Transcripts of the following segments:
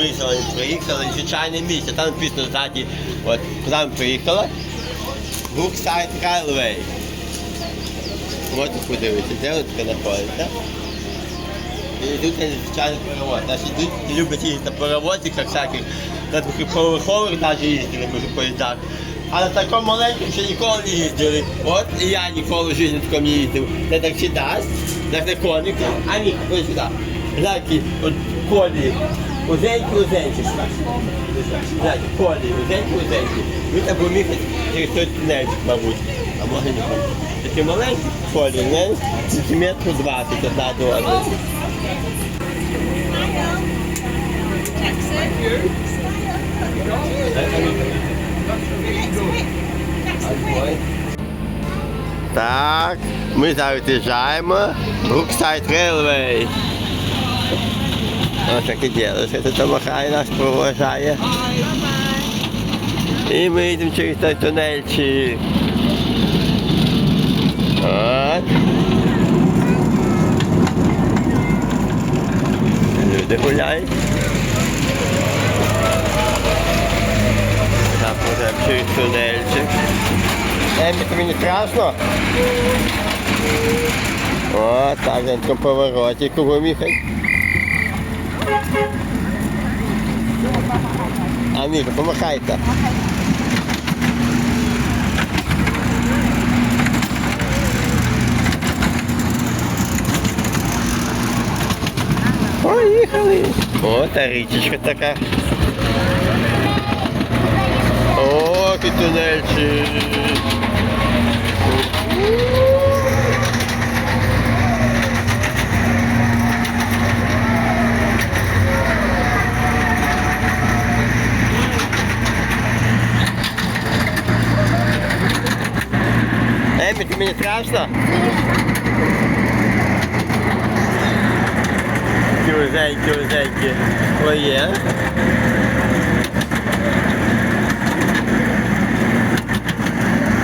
ми сьогодні приїхали, звичайне місце, там написано ззаді, от куди ми приїхали. Brookside Railway. Можете подивитися, де таке знаходиться. І тут звичайний перевод. Наші тут люблять їздити на перевозиках всяких, на двохповерхових навіть їздили в поїздах. А на такому маленькому ще ніколи не їздили. От і я ніколи в житті на такому не їздив. Де так сідаєш, як на конику, а ні, ось сюди. Знаєте, от колі, узенькі, узенькі. Знаєте, колі, узенькі, узенькі. Ви там будемо їхати через той тунельчик, мабуть. А може не буде. Такі маленькі колі, не? Сантиметрів 20 одна до одної. Так, ми зараз від'їжджаємо. Brookside Railway. Ось таке діло, що тут махає нас проважає. І ми йдемо через той тунельчик. От. Люди гуляють. Там буде через тунельчик. Емі, тобі не страшно? О, так, на такому повороті кругом їхать. А ні, помахайте. Поїхали. О, та річечка така. О, який Емі, тобі не страшно? Кюзенькі, кюзенькі. Твоє.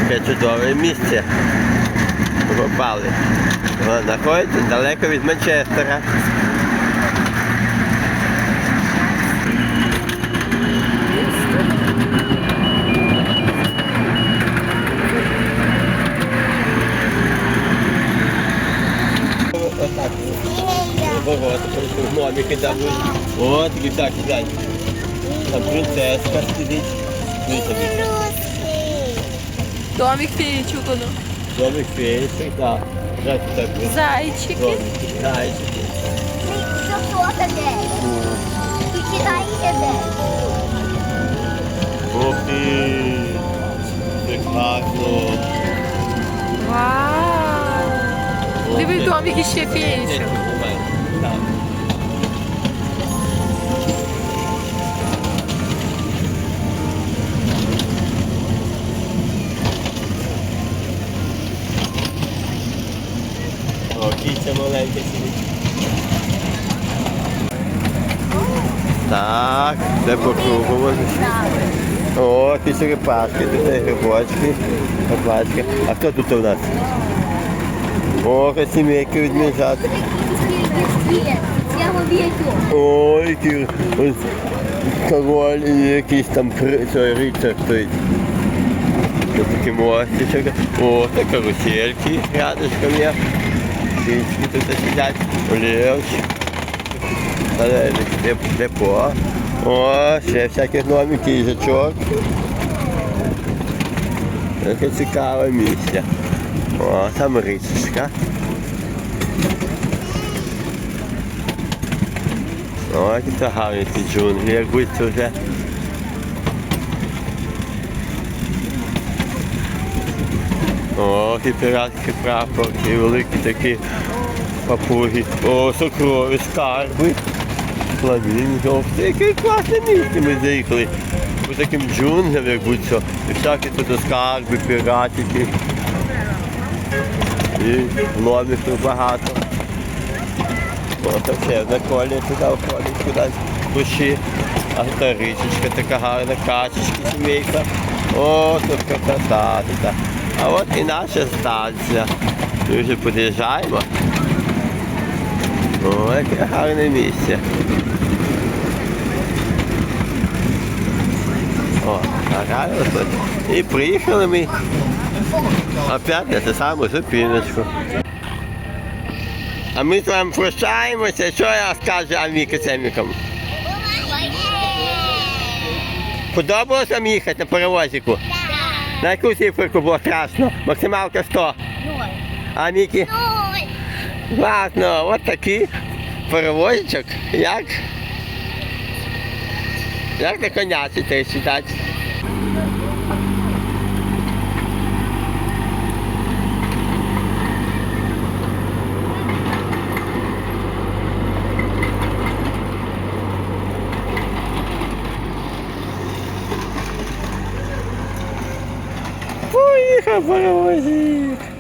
Таке чудове місце. Попали. Знаходиться далеко від Манчестера. Ворота, гномики там будуть. О, такі так, глянь. Там принцеска сидить. Ну, тобі. Домик феечек он. Домик фейсик, так. Як так буде? Зайчики. Домик, зайчики. Ух ти! Прекрасно! Вау. Диви домик іще феечок. О, маленька сидить. Так, де по кругу можна. О, ті черепашки, тут грибочки, каплачки. А хто тут у нас? О, яка сімейка відміжат. Ой, який король якийсь там рицар стоїть. Тут такі мостичок. О, це карусельки рядышком є. Птички тут сидять. Олівчик. Але деп- депо. О, ще всяких гномів, їжачок. Таке цікаве місце. О, там річечка. О, які це гарні ці джунглі, як будь вже. О, і піратський прапор, і великі такі папуги. О, сокрові, скарби. Фламінго. Яке класне місце ми заїхали. По таким джунглям, як будь-що. І всякі тут скарби, піратики. І ломів тут багато. О, це все на колі туди входить кудись кущі. А та річечка така гарна, качечки, сімейка. О, тут красота. А от і наша станція. Ми вже під'їжджаємо. О, яке гарне місце. Гарно тут. І приїхали ми опять на ту саму зупиночку. А ми з вами прощаємося. Що я скажу Аміка Семікам? Подобалося вам їхати на паровозику? На яку циферку було страшно? Максималка 100. А Мікі? Ладно, от такий перевозчик. Як? Як на коняці ти читати? Паровозик.